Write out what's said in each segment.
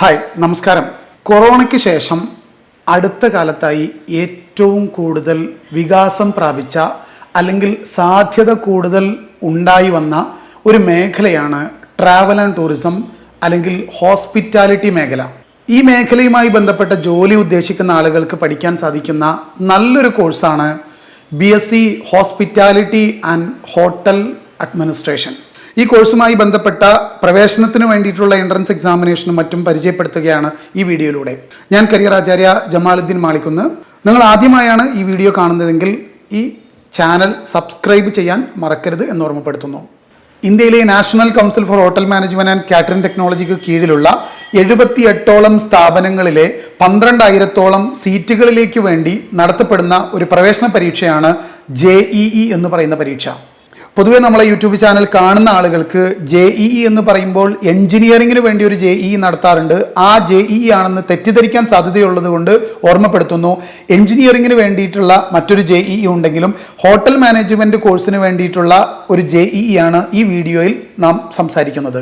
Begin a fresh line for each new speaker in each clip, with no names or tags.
Hi നമസ്കാരം. കൊറോണയ്ക്ക് ശേഷം അടുത്ത കാലത്തായി ഏറ്റവും കൂടുതൽ വികാസം പ്രാപിച്ച അല്ലെങ്കിൽ സാധ്യത കൂടുതൽ ഉണ്ടായി വന്ന ഒരു മേഖലയാണ് ട്രാവൽ ആൻഡ് ടൂറിസം അല്ലെങ്കിൽ ഹോസ്പിറ്റാലിറ്റി മേഖല. ഈ മേഖലയുമായി ബന്ധപ്പെട്ട ജോലി ഉദ്ദേശിക്കുന്ന ആളുകൾക്ക് പഠിക്കാൻ സാധിക്കുന്ന നല്ലൊരു കോഴ്സാണ് B S C hospitality and hotel administration ഈ കോഴ്സുമായി ബന്ധപ്പെട്ട പ്രവേശനത്തിന് വേണ്ടിയിട്ടുള്ള എൻട്രൻസ് എക്സാമിനേഷനും മറ്റും പരിചയപ്പെടുത്തുകയാണ് ഈ വീഡിയോയിലൂടെ. ഞാൻ കരിയർ ആചാര്യ ജമാലുദ്ദീൻ മാളിക്കുന്ന്. നിങ്ങൾ ആദ്യമായാണ് ഈ വീഡിയോ കാണുന്നതെങ്കിൽ ഈ ചാനൽ സബ്സ്ക്രൈബ് ചെയ്യാൻ മറക്കരുത് എന്ന് ഓർമ്മപ്പെടുത്തുന്നു. ഇന്ത്യയിലെ national council for hotel management and catering ടെക്നോളജിക്ക് കീഴിലുള്ള എഴുപത്തി എട്ടോളം സ്ഥാപനങ്ങളിലെ പന്ത്രണ്ടായിരത്തോളം സീറ്റുകളിലേക്ക് വേണ്ടി നടത്തപ്പെടുന്ന ഒരു പ്രവേശന പരീക്ഷയാണ് ജെ എന്ന് പറയുന്ന പരീക്ഷ. പൊതുവെ നമ്മളെ യൂട്യൂബ് ചാനൽ കാണുന്ന ആളുകൾക്ക് ജെ ഇ എന്ന് പറയുമ്പോൾ എഞ്ചിനീയറിംഗിന് വേണ്ടി ഒരു ജെ ഇ നടത്താറുണ്ട്. ആ ജെ ഇ ആണെന്ന് തെറ്റിദ്ധരിക്കാൻ സാധ്യതയുള്ളത് കൊണ്ട് ഓർമ്മപ്പെടുത്തുന്നു. എഞ്ചിനീയറിംഗിന് വേണ്ടിയിട്ടുള്ള മറ്റൊരു ജെ ഇ ഉണ്ടെങ്കിലും ഹോട്ടൽ മാനേജ്മെന്റ് കോഴ്സിന് വേണ്ടിയിട്ടുള്ള ഒരു ജെ ഇ ആണ് ഈ വീഡിയോയിൽ നാം സംസാരിക്കുന്നത്.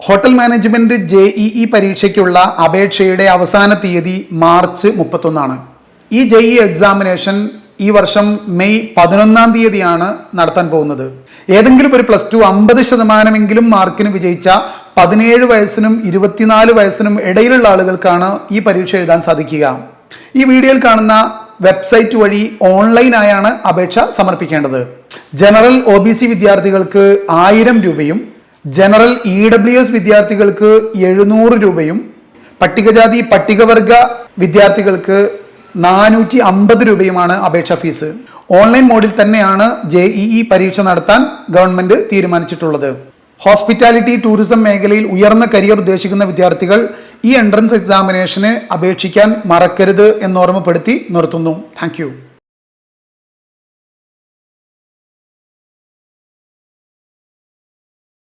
ഹോട്ടൽ മാനേജ്മെന്റ് ജെ ഇ പരീക്ഷയ്ക്കുള്ള അപേക്ഷയുടെ അവസാന തീയതി മാർച്ച് മുപ്പത്തൊന്നാണ്. ഈ ജെ ഇ എക്സാമിനേഷൻ ഈ വർഷം മെയ് പതിനൊന്നാം തീയതിയാണ് നടത്താൻ പോകുന്നത്. ഏതെങ്കിലും ഒരു പ്ലസ് ടു അമ്പത് ശതമാനമെങ്കിലും മാർക്കിന് വിജയിച്ച പതിനേഴ് വയസ്സിനും ഇരുപത്തിനാല് വയസ്സിനും ഇടയിലുള്ള ആളുകൾക്കാണ് ഈ പരീക്ഷ എഴുതാൻ സാധിക്കുക. ഈ വീഡിയോയിൽ കാണുന്ന വെബ്സൈറ്റ് വഴി ഓൺലൈനായാണ് അപേക്ഷ സമർപ്പിക്കേണ്ടത്. ജനറൽ ഒ ബി സി വിദ്യാർത്ഥികൾക്ക് ആയിരം രൂപയും ജനറൽ ഇ ഡബ്ല്യു എസ് വിദ്യാർത്ഥികൾക്ക് എഴുന്നൂറ് രൂപയും പട്ടികജാതി പട്ടികവർഗ വിദ്യാർത്ഥികൾക്ക് നാനൂറ്റി അമ്പത് രൂപയുമാണ് അപേക്ഷാ ഫീസ്. ഓൺലൈൻ മോഡിൽ തന്നെയാണ് ജെ ഇ പരീക്ഷ നടത്താൻ ഗവൺമെന്റ് തീരുമാനിച്ചിട്ടുള്ളത്. ഹോസ്പിറ്റാലിറ്റി ടൂറിസം മേഖലയിൽ ഉയർന്ന കരിയർ ഉദ്ദേശിക്കുന്ന വിദ്യാർത്ഥികൾ ഈ എൻട്രൻസ് എക്സാമിനേഷന് അപേക്ഷിക്കാൻ മറക്കരുത് എന്നോർമ്മപ്പെടുത്തി നിർത്തുന്നു. താങ്ക്